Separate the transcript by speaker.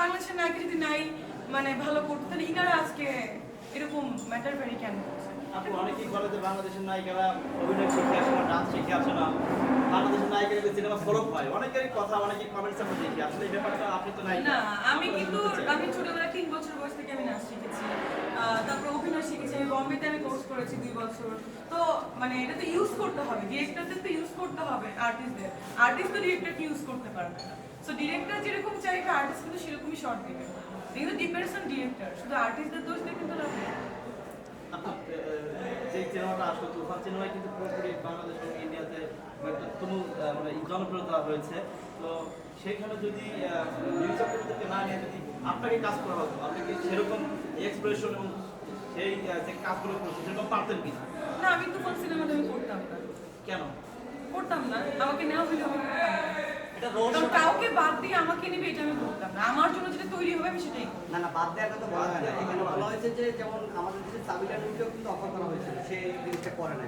Speaker 1: বাংলাদেশের নায়িকা যদি নাই মানে ভালো করতো তাহলে ইনারা আজকে এরকম ম্যাটার ভেরি কেন করছে?
Speaker 2: অনেকেই বলে যে বাংলাদেশের নায়িকারা অভিনয় শিখে আসে না ডান্স শিখে আসে না। বাংলাদেশের নায়িকারা সিনেমা ফলক হয় অনেকেরই কথা অনেকেই কমেন্টস আমরা দেখি আসলে এই ব্যাপারটা আপনি তো নাই
Speaker 1: না আমি কিন্তু আমি ছোটবেলায় তিন বছর বয়স থেকে আমি নাচ শিখেছি। তারপর অভিনয় শিখেছি। আমি বম্বেতে আমি কোর্স করেছি দুই বছর। তো মানে এটা তো ইউজ করতে হবে। ডিরেক্টরদের তো ইউজ করতে হবে আর্টিস্টদের আর্টিস্ট তো ডিরেক্টরকে ইউজ করতে পারবে না। যেরকম আর্টিস্ট কিন্তু সেরকমই শর্ট দেবে কিন্তু ডিপেন্ডস অন ডিরেক্টর শুধু আর্টিস্টদের দোষ দিয়ে কিন্তু লাভ নেই।
Speaker 2: আহ, যে সিনেমাটা আসলো তুফান সিনেমায় কিন্তু পুরোপুরি বাংলাদেশ এবং ইন্ডিয়াতে একটা তুমুল মানে জনপ্রিয়তা হয়েছে তো সেখানে যদি নিউজ না নিয়ে যদি আপনাকে কাজ করা হতো? আপনি কি সেরকম এক্সপ্রেশন এবং সেই যে কাজগুলো করছেন সেরকম পারতেন কিনা?
Speaker 1: না আমি তো কোন আমি করতাম না।
Speaker 2: কেন?
Speaker 1: করতাম না আমাকে নেওয়া হলে। আমি
Speaker 3: এটা
Speaker 1: কাউকে বাদ দিয়ে আমাকে নেবে, এটা আমি বলতাম না। আমার জন্য যেটা তৈরি হবে, আমি সেটাই
Speaker 3: না না, বাদ দেওয়ার কথা বলা হয় না এখানে বলা হয়েছে যে, যেমন আমাদের দেশে নদীকেও কিন্তু অফার করা হয়েছে সে জিনিসটা করে নাই।